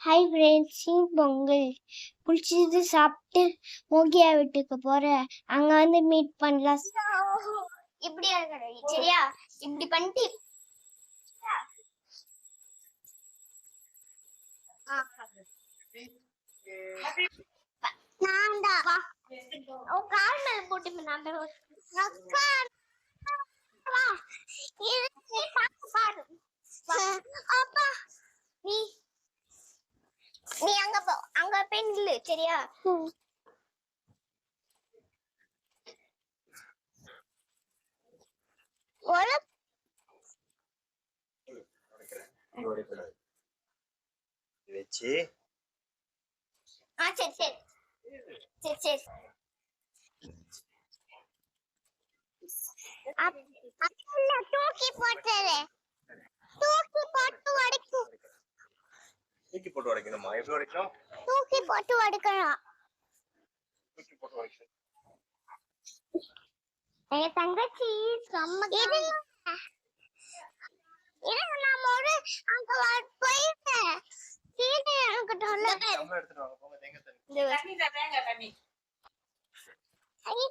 Hi friends Pongal. குளிச்சுட்டு சாப்பிட்டு மோகியா வீட்டுக்கு போறேன் அங்க வந்து மீட் பண்ணலாம். இப்படி இருக்கணும் சரியா? இப்படி பண்ணிட்டு நான் தான் கால் மேல போட்டு நான் அக்கா பாரு அப்பா நீ நீ அங்க போ. அங்க போய் நில்லு சரியா? வச்சு. ஆ சரி சரி. சரி சரி. தூக்கி போட்டுரு. தூக்கி போட்டு உடைக்கும் தூக்கி போட்டு உடைக்கணுமா? எப்படி உடைக்கணும்? தூக்கி போட்டு உடைக்கணும். தூக்கி போட்டு உடைக்கணும். எங்க தங்கச்சி செம்ம ஒரு அங்க எடுத்துட்டு வாங்க போங்க தண்ணி. தண்ணி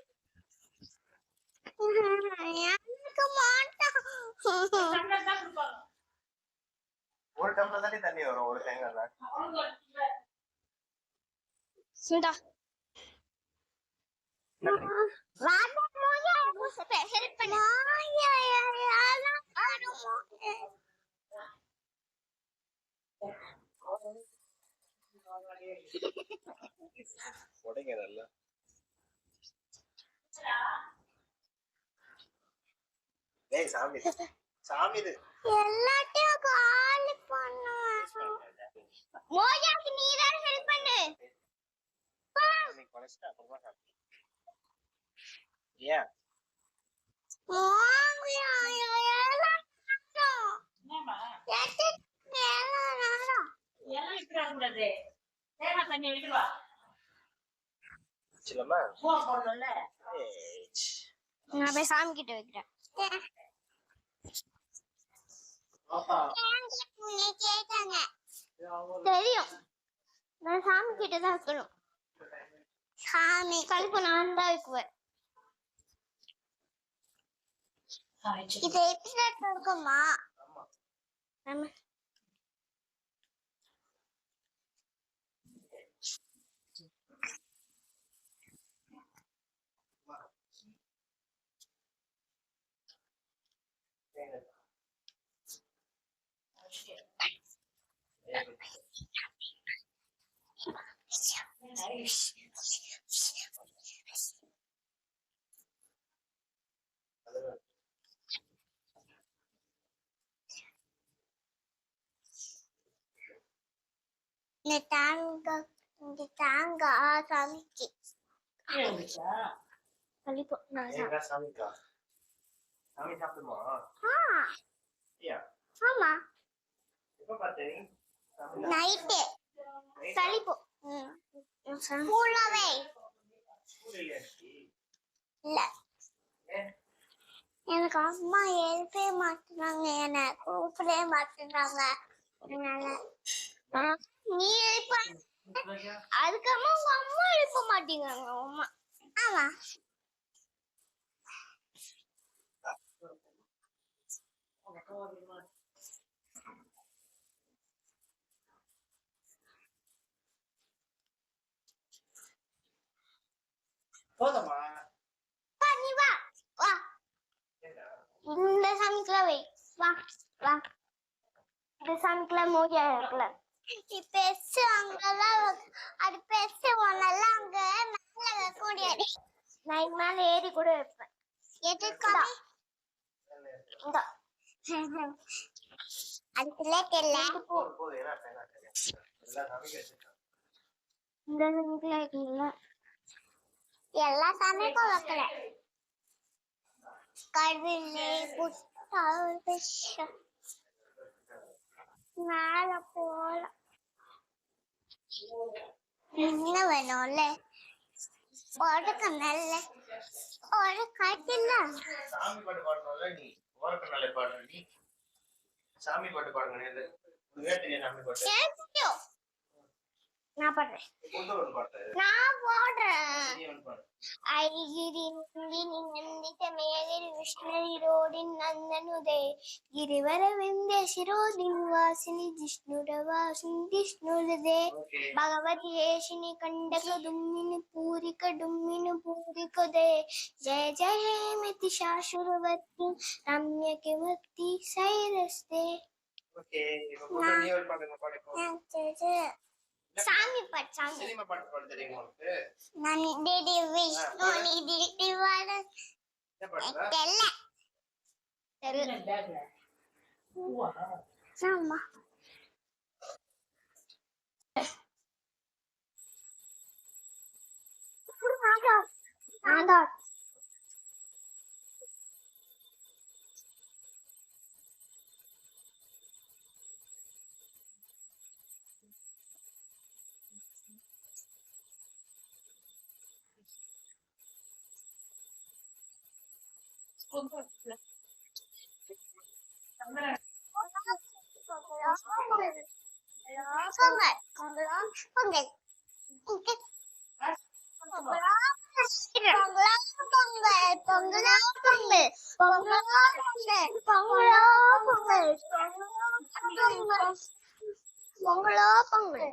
எனக்கு டம்ளர் தான் கொடுப்பாங்க ஒரு டம்ளர் தானே தண்ணி வரும் ஒரு. சுண்டா உடைங்க நல்லா ஏய் சாமி. சாமி இது எல்லாத்தையும் காலி பண்ணுவேன் மோயாக்கு நீ தான் ஹெல்ப் பண்ணு. ஏன். நான் போய் சாமி கிட்ட வைக்கிறேன். தெரியும் நான் சாமி கிட்ட தான் வைக்கணும் சாமி கழிப்பு நான் தான் வைக்குவேன் இது எபிசோட் இருக்குமா ஆமா இந்த தாங்க இந்த தாங்க சாமிக்கு சாமிக்கா சாமி சாப்பிடுமா ஆமா எப்ப பார்த்த நீ சாமி நைட்டு ஃபுல்லாவே? இல்ல எனக்கு அம்மா எழுப்பவே மாட்டுறாங்க என்ன கூப்பிடவே மாட்டுறாங்க அதனால நீ எழுப்ப. அதுக்கப்புறமா உங்க அம்மா எழுப்ப மாட்டேங்கிறாங்க அம்மா. ஆமா போதுமா நான் இது மேல ஏறி கூட வைப்பேன் எதுக்கா இந்த. அதுக்குள்ளே தெரியல. இந்த சாமிக்குலாம் வைக்கல எல்லா சாமிக்கும் வைக்கல. கடவுளே புத்தாவிஷம் மேல போல. என்ன வேணும்ல? ஒரு காட்டில்ல. சாமி பாட்டு பாடணும்ல நீ? ஓரக்க நாளை பாடுற நீ? சாமி பாட்டு பாடுங்க சாமி பாட்டு. நான் பாடுறேன் நான் பாடுறேன் ஐகிரி நந்தித மேகிரி விஷ்ணரிரோடின் நந்தனுதே గిరివరవిందేశిరోదిం వాసిని జిష్ణురవాసిష్ణులదే భగవతి ఏషిని కండక దుమ్మిని పూరిక డుమ్మిని పూరికదే జయ జయ హేమతి శాశురవతి రమ్యకి వక్తి సైరస్తే ఓకే சாமி பாட்டு சாமி. சினிமா பாட்டு பாட தெரியுமா உங்களுக்கு நந்திடி Vishnu con này con lớn con này con cái con lớn con lớn con về con lớn con về con lớn con về con lớn con về con lớn con lớn con về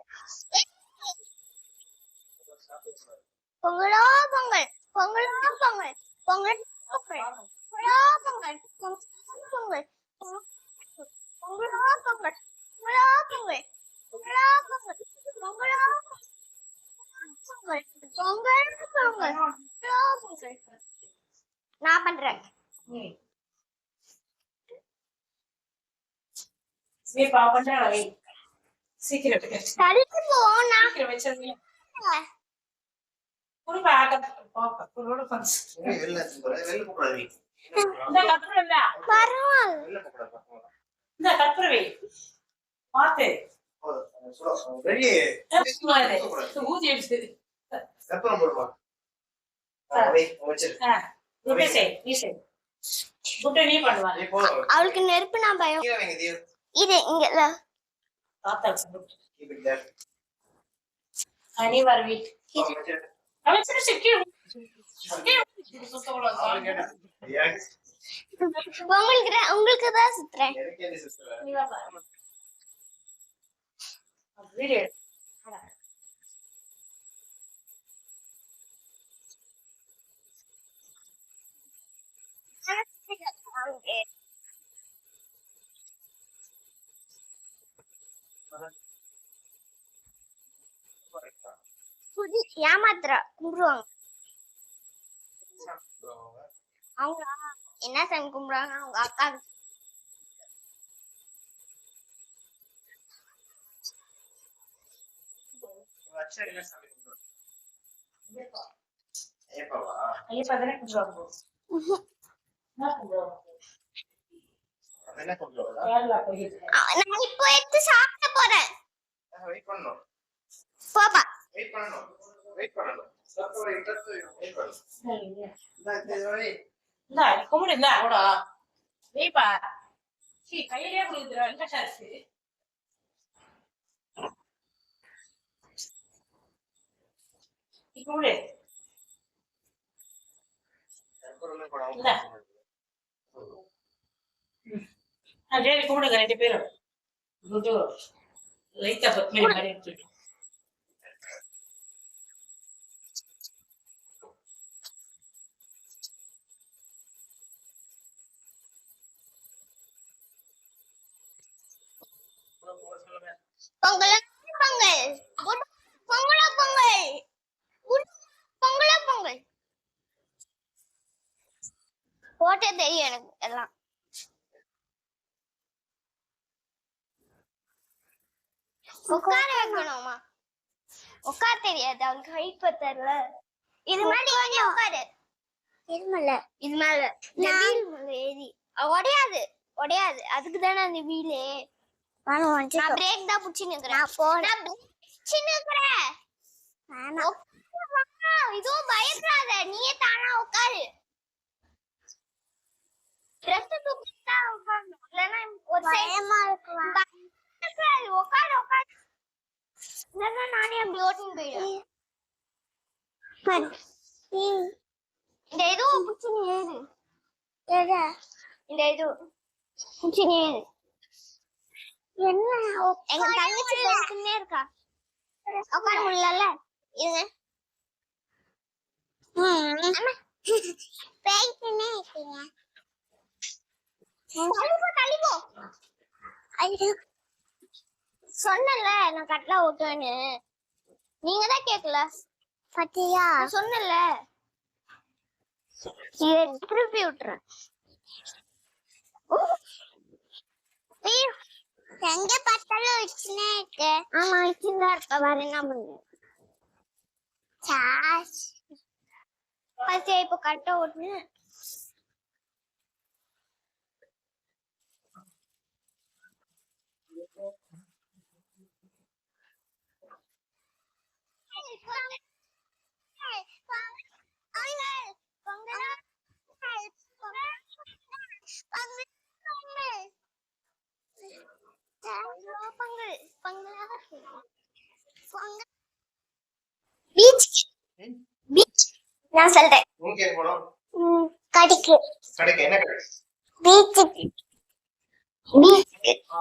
con lớn con về con lớn con về con lớn con về Pongal Pongal பொங்கலா. பொங்கல் நான் பண்றேன். சீக்கிரம் குடும்ப ஆட்ட பாப்பா குடும்ப அவளுக்கு நெருப்பு நான் பயம். இது இங்க இல்ல. தாத்தா கீப் இட் தேர் நீ வர வீட்டு. வச்சிரு. அவன் சின்ன சிக்கி உங்களுக்கு தான்- உங்களுக்கு தான் சுத்துறேன் எனக்கு ஏமாத்துறா கும்பிடுவாங்க. அவங்க என்ன சாமி கும்பிடுவாங்க அவங்க அக்கா என்ன சாமி. நான் இப்போ எடுத்து சாப்பிட போறேன். வெயிட் பண்ணணும். போப்பா. வெயிட் பண்ணணும். வெயிட் பண்ணணும். கையிலேயே கொடுத்துருவா, எங்க சார்ஜ்? கும்பிடு. சரி, கும்பிடுங்க ரெண்டு பேரும். லைட்டா பத்மினி மாதிரி எடுத்துட்டு. பொங்கலா பொங்கல். பொங்கலா பொங்கல் பொங்கலா. பொங்கல் போட்டே தெரியும் எனக்கு எல்லாம். உட்கார வைக்கணுமா? உட்கார தெரியாது அவளுக்கு ஹைட் பத்தல. இது மாதிரி கொஞ்சம் உட்காரு. இது மேல. இது மேல. ஏறி. உடையாது உடையாது அதுக்கு தானே அந்த வீலே நான் பிரேக் தான் புடிச்சு நிக்கிறேன். நான் போறேன் புடிச்சு நிக்கிறேன். இதோ பயப்படாத. நீயே தானா உட்காரு. ட்ரெஸ் உட்காரணும். ஒரு பயமா இருக்கு உட்காரு உட்காரு. நானே அப்படி ஓட்டின்னு போயிடுவேன். இந்த இதுவும் பிடிச்சி நீ ஏறு. இந்த இது பிடிச்சி நீ ஏறு. என்ன? எங்க தங்கச்சி பேசினே இருக்கா. உட்கார முடியல இருங்க பேசினே இருக்கீங்க. தள்ளிப்போ தள்ளிப்போ. ஐயோ. சொன்னல நான் கட்லா ஓட்டுவேன்னு. நீங்க தான் கேக்கல. பத்தியா? சொன்னல திருப்பி விட்டுறேன். எங்க பார்த்தாலும் வச்சுனே இருக்கு. ஆமா வச்சுதான் இருக்க. வேற என்ன பண்ணுங்க சாஸ் பத்தியா இப்ப கட்ட ஓட்டுன்னு நான் சொல்றேன். எங்க போனோம் கடிக்கு. கடைக்கு என்ன கடை பீச்சுக்கு ஆ,